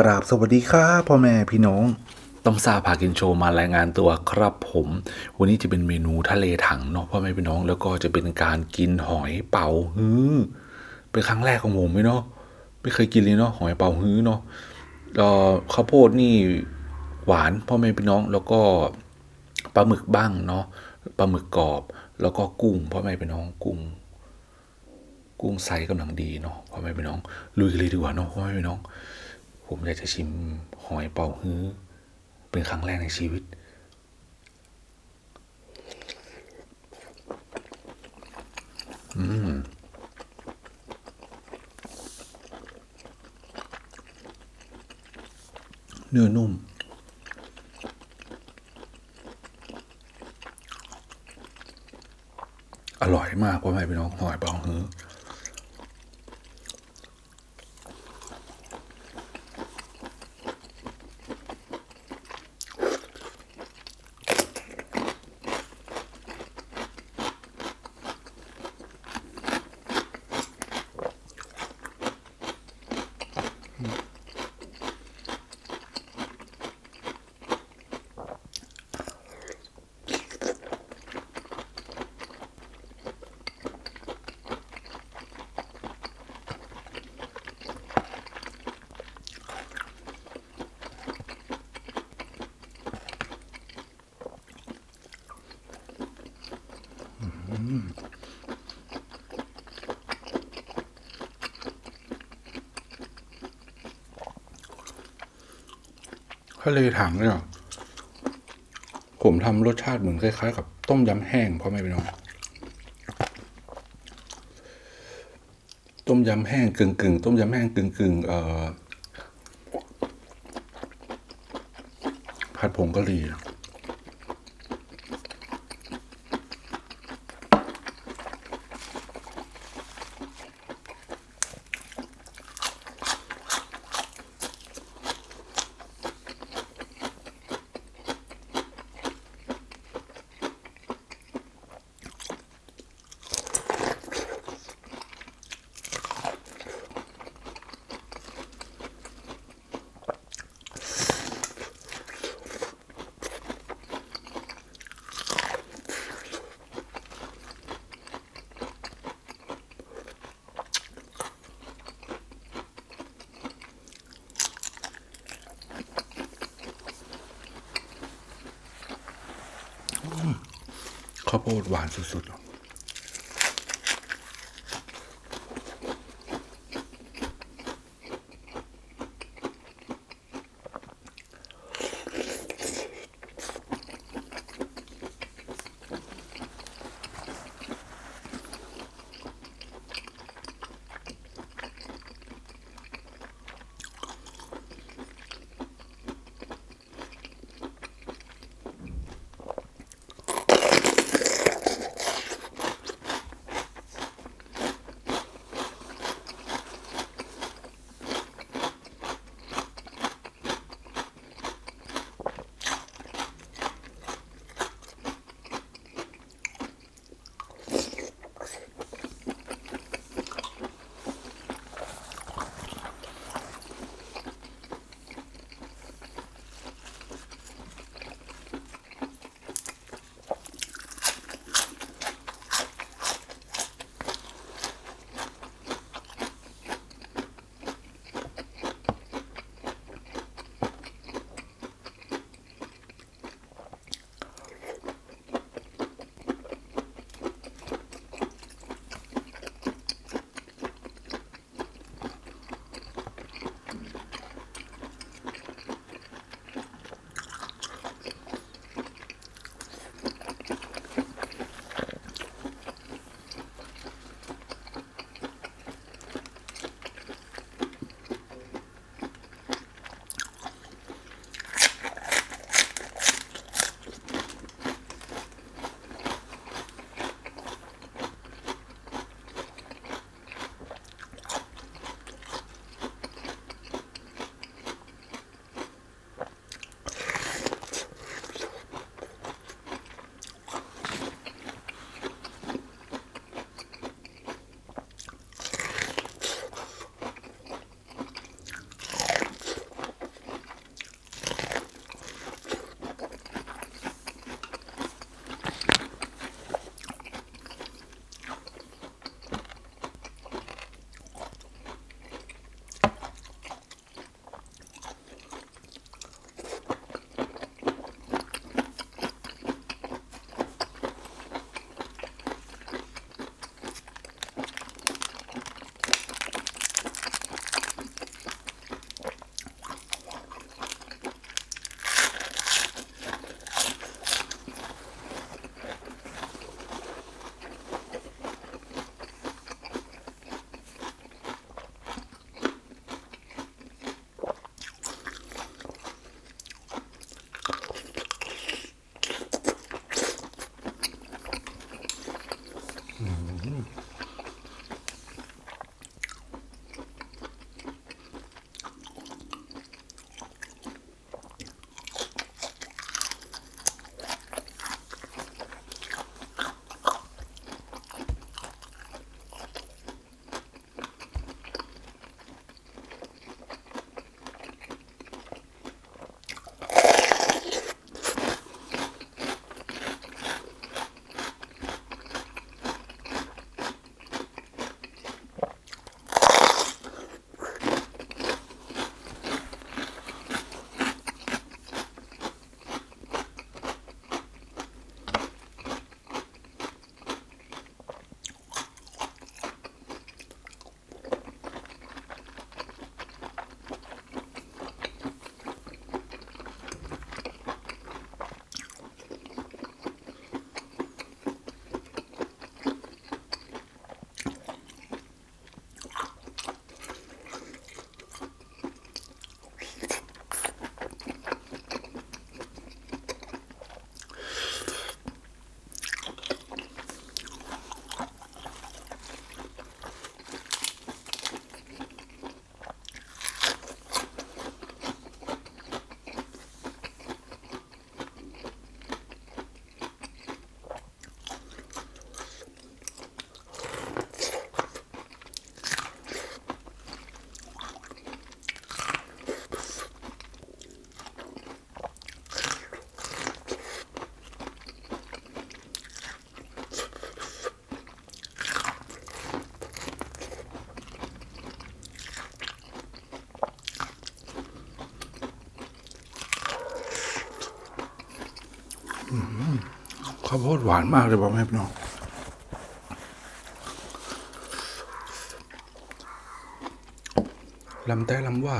กราบสวัสดีครับพ่อแม่พี่น้อง ต้องซาพากินโชว์มารายงานตัวครับผม วันนี้จะเป็นเมนูทะเลถังเนาะพ่อแม่พี่น้องแล้วก็จะเป็นการกินหอยเป๋าฮื้อเป็นครั้งแรกของผมเลยเนาะไม่เคยกินเลยเนาะหอยเป๋าฮื้อเนาะข้าวโพดนี่หวานพ่อแม่พี่น้องแล้วก็ปลาหมึกบ้างเนาะปลาหมึกกรอบ แล้วก็กุ้งพ่อแม่พี่น้องกุ้งกุ้งไซส์กำลังดีเนาะพ่อแม่พี่น้องลุยกันเลยดีกว่าเนาะพ่อแม่พี่น้อง ผมอยากจะชิมหอยเป๋าฮื้อ เป็นครั้งแรกในชีวิตเนื้อนุ่ม อร่อยมากพ่อแม่พี่น้องหอยเป๋าฮื้อ He ทะเลถังเนี่ยผมทำรสชาติเหมือนคล้ายๆ กับต้มยำแห้งเพราะไม่เป็นองต้มยำแห้งกึ่งกึ่งๆต้มยำแห้งกึ่งกึ่งๆเอ่อผัดผงกะหรี่ ข้าวโพดหวานสุดๆ ข้าวโพดหวานมากเลยพ่อแม่พี่น้องลำแต่ลำว่า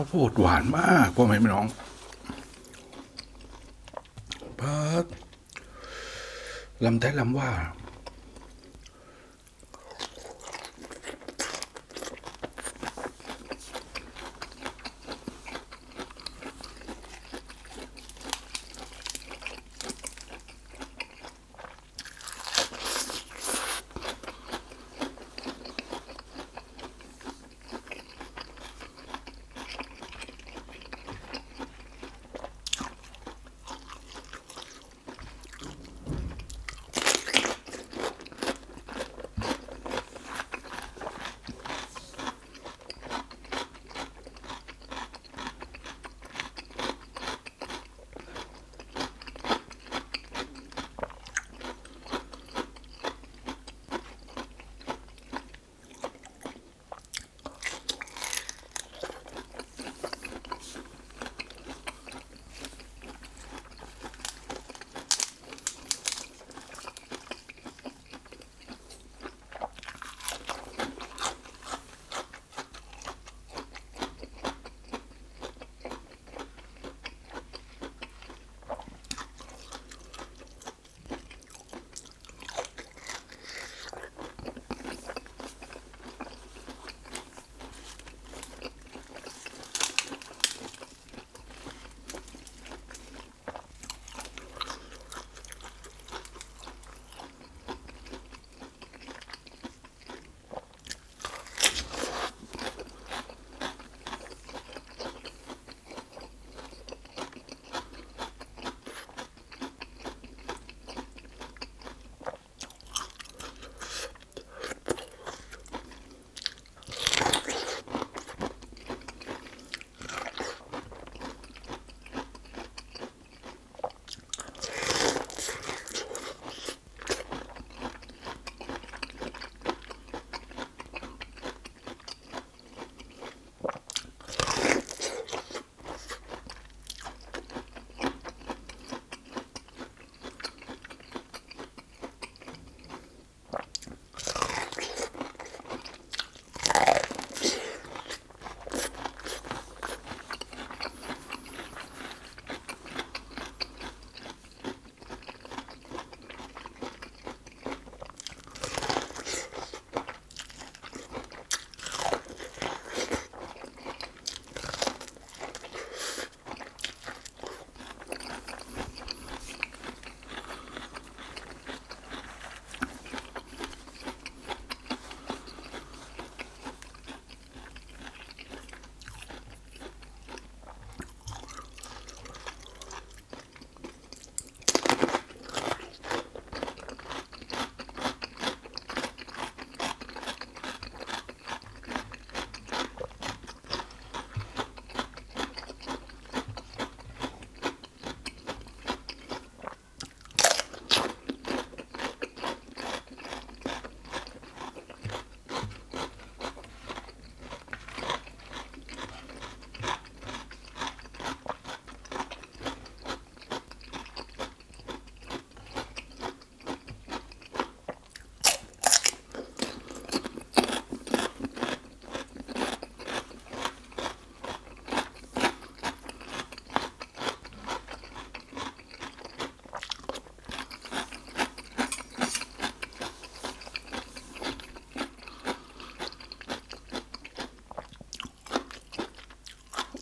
ข้าวโพดหวานมากพ่อแม่พี่น้องพัดลำแท้ลำว่า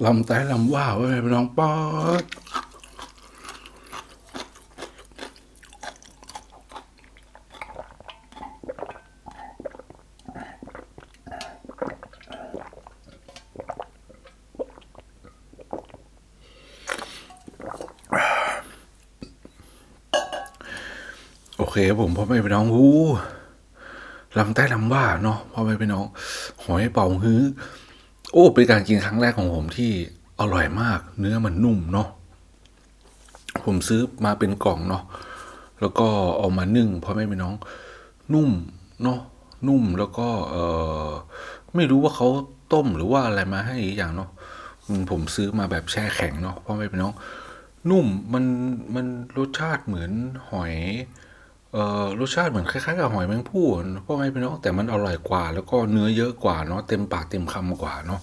ลำแต่ลำว่าพ่อแม่พี่น้องป๊อดโอเคผมพ่อแม่พี่น้องหูลำใต้ลำว่าเนาะพ่อแม่พี่น้อง หอยเป่าฮื้อ โอ้ เป็นการกินครั้งแรกของผมที่อร่อยมาก เนื้อมันนุ่มเนาะผมซื้อมาเป็นกล่องเนาะแล้วก็เอามานึ่งพ่อแม่พี่น้องนุ่มเนาะนุ่มแล้วก็เออไม่รู้ว่าเขาต้มหรือว่าอะไรมาให้อีกอย่างเนาะผมซื้อมาแบบแช่แข็งเนาะพ่อแม่พี่น้อง นุ่มมันมันรสชาติเหมือนหอย เอ่อรสชาติเหมือนคล้ายๆกับหอยแมงผู้พ่อแม่พี่น้องแต่มันอร่อยกว่า แล้วก็เนื้อเยอะกว่าเนาะเต็มปากเต็มคำกว่าเนาะ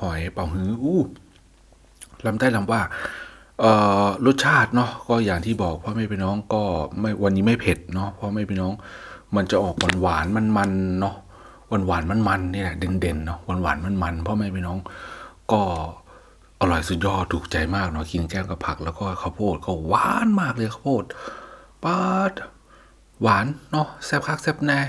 หอยเป่าฮื้ออู้ลำได้ลำว่าเอ่อรสชาติเนาะก็อย่างที่บอกพ่อแม่พี่น้องก็ไม่วันนี้ไม่เผ็ดเนาะพ่อแม่พี่น้อง มันจะออกหวานหวานมันมันๆเนาะหวานหวานมันมันๆนี่แหละเด่นเด่นๆเนาะหวานหวานมันมันๆพ่อแม่พี่น้องก็อร่อยสุดยอดถูกใจมากเนาะกินแก้มกับผักแล้วก็ข้าวโพดก็หวานมากเลยข้าวโพดปาด หวานเนาะแซบคักแซบแน่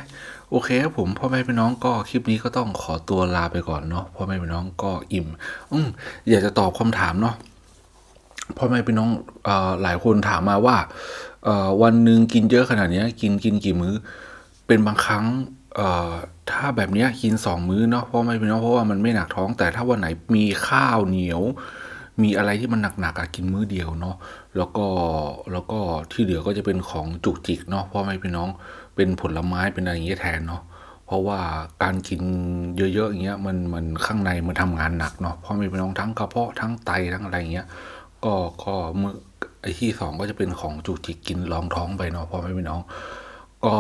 โอเคครับผมพ่อแม่พี่น้องก็คลิปนี้ก็ต้องขอตัวลาไปก่อนเนาะพ่อแม่พี่น้องก็อิ่ม อืมอยากจะตอบคำถามเนาะพ่อแม่พี่น้องอ่อหลายคนถามมาว่าอ่อวันหนึ่งกินเยอะขนาดนี้กินกินกี่มื้อ เป็นบางครั้งอ่อถ้าแบบนี้กินสองมื้อเนาะพ่อแม่พี่น้องเพราะว่ามันไม่หนักท้องแต่ถ้าวันไหนมีข้าวเหนียว มีอะไรที่มันหนักๆอะกินมื้อเดียวเนาะแล้วก็แล้วก็ที่เหลือก็จะเป็นของจุกจิกเนาะพ่อแม่พี่น้องเป็นผลไม้เป็นอะไรอย่างเงี้ยแทนเนาะเพราะว่าการกินเยอะๆอย่างเงี้ยมันมันข้างในมันทำงานหนักเนาะพ่อแม่พี่น้องทั้งกระเพาะทั้งไตทั้งอะไรอย่างเงี้ยก็ก็มือไอ้ที่สองก็จะเป็นของจุกจิกกินรองท้องไปเนาะพ่อแม่พี่น้องก็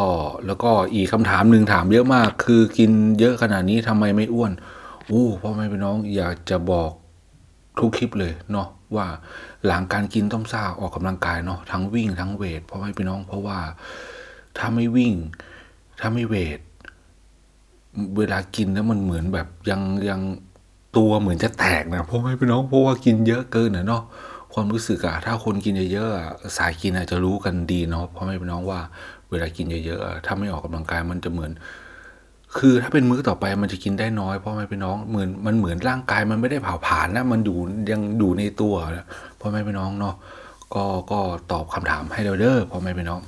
แล้วก็อีกคำถามหนึ่งถามเยอะมาก คือกินเยอะขนาดนี้ทำไมไม่อ้วนอู้พ่อแม่พี่น้องอยากจะบอก ทุกคลิปเลยเนาะว่าหลังการกินต้องซ่าออกกำลังกายเนาะทั้งวิ่งทั้งเวทเพราะไม่พี่น้อง เพราะว่าถ้าไม่วิ่ง ถ้าไม่เวท เวลากินแล้วมันเหมือนแบบยังยังตัวเหมือนจะแตกนะเพราะไม่พี่น้องเพราะว่ากินเยอะเกินนะเนาะความรู้สึกอะถ้าคนกินเยอะๆสายกินอาจจะรู้กันดีเนาะเพราะไม่พี่น้องว่าเวลากินเยอะๆถ้าไม่ออกกำลังกายมันจะเหมือน คือถ้าเป็นมื้อต่อไปมันจะกินได้น้อยเพราะไม่เป็นน้องเหมือนมันเหมือนร่างกายมันไม่ได้เผาผลาญนะมันอยู่ยังอยู่ในตัวนะพ่อแม่พี่น้องเนาะก็ก็ตอบคำถามให้เราเด้อพ่อแม่พี่น้อง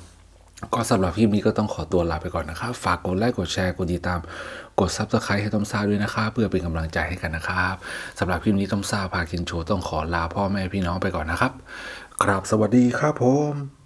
ก็สำหรับคลิปนี้ก็ต้องขอตัวลาไปก่อนนะครับฝากกดไลค์กดแชร์กดติดตาม กดซับสไครต์ให้ต้อมซ่าด้วยนะครับเพื่อเป็นกำลังใจให้กันนะครับสำหรับคลิปนี้ต้อมซ่าพากินโชว์ต้องขอลาพ่อแม่พี่น้องไปก่อนนะครับ ครับสวัสดีครับผม